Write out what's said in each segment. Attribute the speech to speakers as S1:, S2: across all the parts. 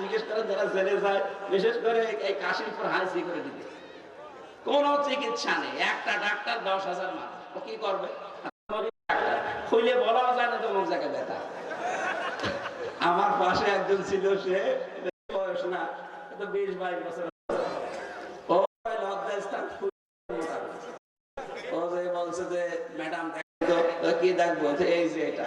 S1: জিজ্ঞেস করে যারা জেলে যায়, বিশেষ করে এই কাশিমপুর হাই সিকিউরিটিতে কোন চিকিৎসা নেই। একটা ডাক্তার দশ হাজার মানুষ কি করবে? খুলে বলাও যায় না তো কোন জায়গায় ব্যথা। আমার পাশে একজন ছিল, সে বয়স না তো বিশ বাইশ বছর। ও যে বলছে যে, ম্যাডাম দেখো কি দেখব? এই যে এটা।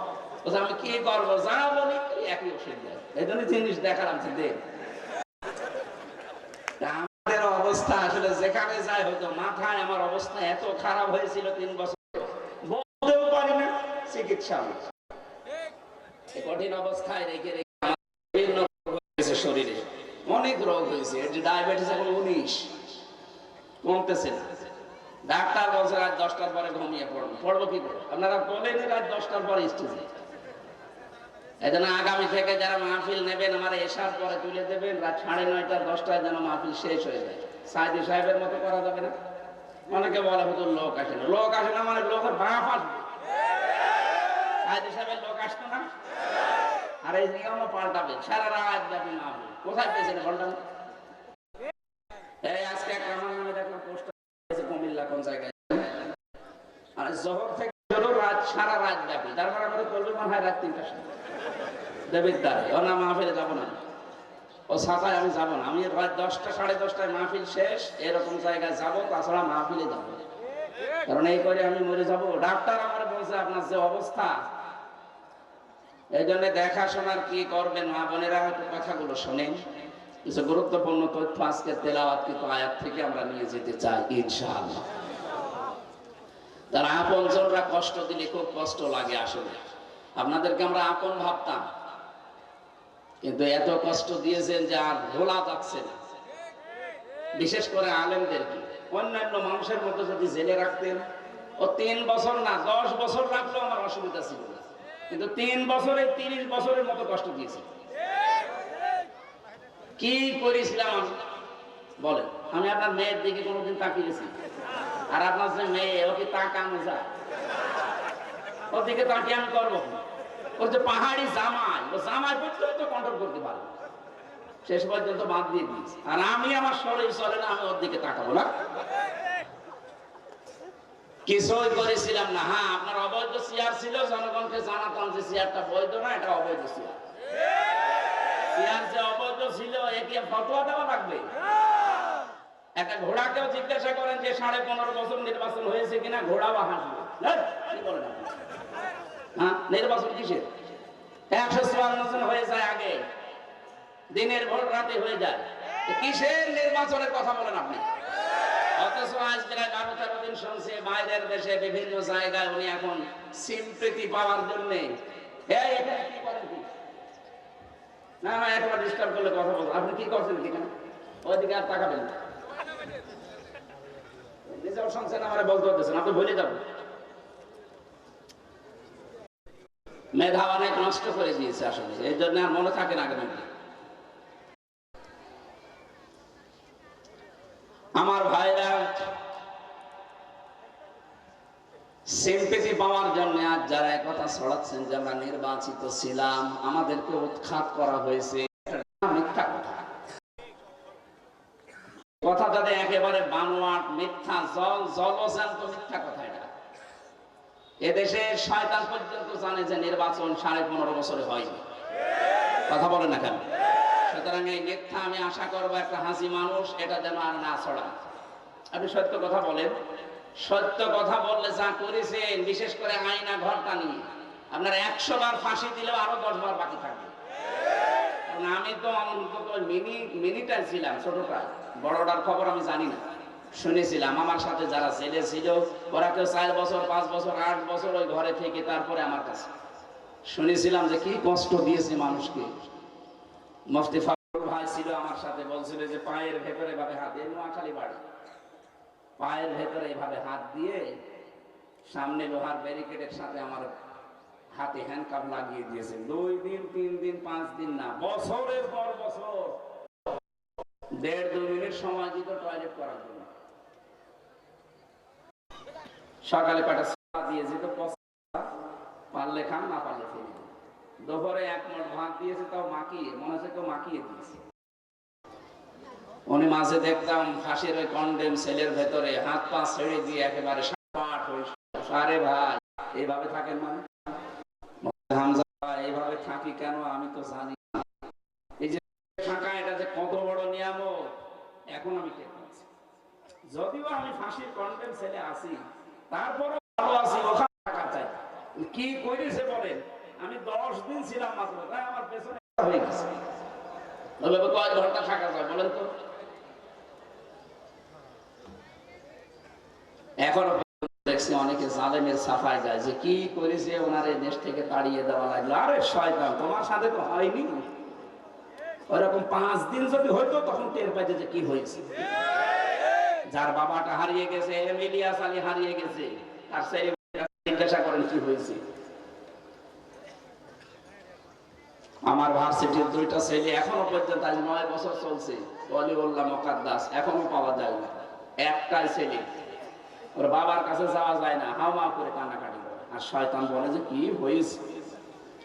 S1: আমি কি করব বলি একই ওষুধ এই জিনিস দেখালাম যে দে আমাদের অবস্থা আসলে যেখানে যায় হয়তো মাথায় আমার অবস্থা এত খারাপ হয়েছিল তিন বছর। বলতেও পারি না, চিকিৎসা কঠিন অবস্থায় রেখে রেখে বিভিন্ন হয়েছে শরীরে। অনেক রোগ হয়েছে ডায়াবেটিস এখন ডাক্তার বলছে রাত দশটার পরে ঘুমিয়ে পড়ব পড়ব কি আপনারা বলেন রাত দশটার পরে স্টেজে। এই জন্য আগামী থেকে যারা মাহফিল নেবেন, আমার এসার পরে তুলে দেবেন। রাত সাড়ে নয়টা দশটায় যেন মাহফিল শেষ হয়ে যায়। সাইদি সাহেবের মতো করা যাবে না? অনেকে বলে হতো লোক আসে না। লোক আসে না মানে লোকের বাপ আসবে। সাইদি সাহেবের লোক আসতো না? আর এই নিয়মও পাল্টাবে। সারা রাত ব্যাপী মাহফিল। কোথায় পেয়েছেন এই আজকে একটা নামে দেখলাম কুমিল্লা কোন জায়গায়? আর জহর থেকে সারা রাত ব্যাপী তারপর আমাদের করবে মনে হয় রাত তিনটার সময়। দেবের দ্বারে। ও না মাহফিলে যাব না। ও সাতায় আমি যাব না। আমি রাত দশটা, সাড়ে দশটায় মাহফিল শেষ। এরকম জায়গায় যাব, তাছাড়া মাহফিলে যাব কারণ এই করে আমি মরে যাব। ডাক্তার আমার বলছে, আপনার যে অবস্থা এই জন্য দেখাশোনার কি করবেন মা বোনেরা? হয়তো কথাগুলো শোনেন। কিছু গুরুত্বপূর্ণ তথ্য আজকে তেলাওয়াত কিন্তু আয়াত থেকে আমরা নিয়ে যেতে চাই, ইনশাআল্লাহ। তারা আপনজনরা কষ্ট দিলে খুব কষ্ট লাগে আসলে। আপনাদেরকে আমরা আপন ভাবতাম। কিন্তু এত কষ্ট দিয়েছেন যে আর ভোলা যাচ্ছে না। বিশেষ করে আলেমদেরকে অন্যান্য মানুষের মতো যদি জেলে রাখতেন, ও তিন বছর না, দশ বছর রাখলেও আমার অসুবিধা ছিল না। কিন্তু তিন বছরে, তিরিশ বছরের মতো কষ্ট দিয়েছে কি করেছিলাম বলেন, আমি আপনার মেয়ের দিকে কোনোদিন তাকিয়েছি। আর আপনার যে মেয়ে ওকে তাকানো যায়? ওর দিকে তাকিয়ে করব ওর যে পাহাড়ি জামাই, ও জামাই পর্যন্ত কন্ট্রোল করতে পারব শেষ পর্যন্ত বাদ দিয়ে দিয়েছি। আর আমি আমার শরীর চলে না, আমি ওর দিকে তাকাবো না। কিছুই করেছিলাম না। হ্যাঁ আপনার অবৈধ চেয়ার ছিল, জনগণকে জানাতাম যে চেয়ারটা বৈধ না, এটা অবৈধ চেয়ার চেয়ার যে অবৈধ ছিল, একে ফটোয়া দেওয়া লাগবে। একটা ঘোড়াকেও জিজ্ঞাসা করেন যে সাড়ে পনেরো বছর নির্বাচন হয়েছে কিনা ঘোড়া বা হ্যাঁ নির্বাচন কিসের? একশো চুয়ান্ন হয়ে যায় আগে। দিনের ভোট রাতে হয়ে যায়। কিসের নির্বাচনের কথা বলেন আপনি? অথচ বাইরের দেশে বিভিন্ন উনি না ডিস্টার্ব করলে কথা আপনি কি করছেন ওইদিকে আর তাকাবেন না। আমার মেধা অনেক নষ্ট করে দিয়েছে আসলে, এই জন্য আর মনে থাকে না কেন আমার ভাইরা সিম্পেথি পাওয়ার জন্য আজ যারা একথা ছড়াচ্ছেন যে আমরা নির্বাচিত ছিলাম, আমাদেরকে উৎখাত করা হয়েছে এটা মিথ্যা কথা কথা একেবারে বানোয়াট, মিথ্যা, জল জলজান্ত মিথ্যা কথা এটা। এদেশে শয়তান পর্যন্ত জানে যে নির্বাচন সাড়ে পনেরো বছরে হয়নি। কথা বলে না কেন? সুতরাং এই মিথ্যা আমি আশা করব একটা হাসি মানুষ এটা যেন আর না ছড়া আপনি সত্য কথা বলেন। সত্য কথা বললে যা করেছেন, বিশেষ করে আইনা ঘরটা নিয়ে। আপনার একশো বার ফাঁসি দিলেও আরও দশ বার বাকি থাকবে। আমি তো অন্তত মিনি, মিনিটাই ছিলাম ছোটটা। বড়টার খবর আমি জানি না। শুনেছিলাম আমার সাথে যারা জেলে ছিল, ওরা কেউ চার বছর, পাঁচ বছর, আট বছর ওই ঘরে থেকে তারপরে আমার কাছে। শুনেছিলাম যে কি কষ্ট দিয়েছে মানুষকে। মুফতি ফারুক ভাই ছিল আমার সাথে, বলছিল যে পায়ের ভেতরে ভাবে হাত দিয়ে নোয়াখালী বাড়ি। পায়ের ভেতরে এভাবে হাত দিয়ে সামনে লোহার ব্যারিকেডের সাথে আমার হাতে হ্যান্ডকাপ লাগিয়ে দিয়েছে দুই দিন, তিন দিন, পাঁচ দিন না, বছরের পর বছর। দেড় দুই মিনিট সময় দিত টয়লেট করার জন্য। সকালে কটা চা দিয়ে যেত পারলে খান, না পারলে ফেলে দুপুরে এক মোট ভাত দিয়েছে, তাও মাখিয়ে, মনে হচ্ছে কেউ মাখিয়ে দিয়েছে। উনি মাঝে দেখতাম ফাঁসির ওই কন্ডেম সেলের ভেতরে হাত পা ছেড়ে দিয়ে একেবারে আরে ভাই এইভাবে থাকেন মানে? হামজা থাকি কেন? আমি তো জানি। এই যে থাকা এটা যে কত বড় নিয়ামত, এখন আমি টের পাচ্ছি। যদিও আমি ফাঁসির কন্ডেম সেলে আছি, তারপরও ভালো আছি, ওখানে থাকা চাই। কি করেছে বলেন? আমি দশ দিন ছিলাম মাত্র, তাই আমার পেছনে হয়ে গেছে। কয় ঘণ্টা থাকা যায় বলেন তো। এখনও দেখছি অনেকে জালেমের সাফাই যায় যে, কি করেছে ওনার এই দেশ থেকে তাড়িয়ে দেওয়া লাগল? আরে শয়তান, তোমার সাথে তো হয়নি। ওরকম পাঁচ দিন যদি হইতো, তখন টের পাইতে যে কি হয়েছে। যার বাবাটা হারিয়ে গেছে, এমিলিয়াস আলী হারিয়ে গেছে, তার ছেলে জিজ্ঞাসা করেন কি হয়েছে। আমার ভার্সিটির দুইটা ছেলে এখনও পর্যন্ত আজ নয় বছর চলছে। অলিউল্লাহ মোকাদ্দাস, এখনও পাওয়া যায় না। একটাই ছেলে। ওর বাবার কাছে যাওয়া যায় না, হাও মাও করে কান্নাকাটি করে। আর শয়তান বলে যে, কি হয়েছে?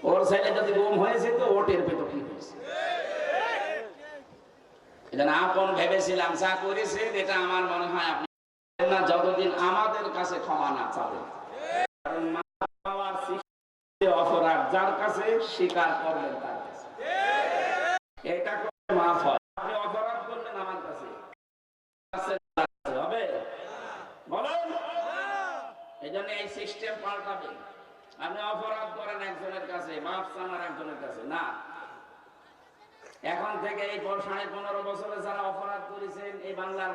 S1: ওর ছেলে যদি গুম হয়েছে তো ও টের পেতো কি হয়েছে? আপন ভেবেছিলাম, যা করেছেন, এটা আমার মনে হয় আপনি না, যতদিন আমাদের কাছে ক্ষমা না চাবেন কারণ মা বাবার অপরাধ, যার কাছে স্বীকার করবেন তার কাছে। এটা করে আপনি অপরাধ করলেন আমার কাছে কাছে হবে বলেন। এই জন্য এই সিস্টেম পাল্টাবে। আপনি অপরাধ করেন একজনের কাছে মাফ চান আর একজনের কাছে। না। এখন থেকে এই সাড়ে পনেরো বছরে যারা অপরাধ করেছেন এই বাংলার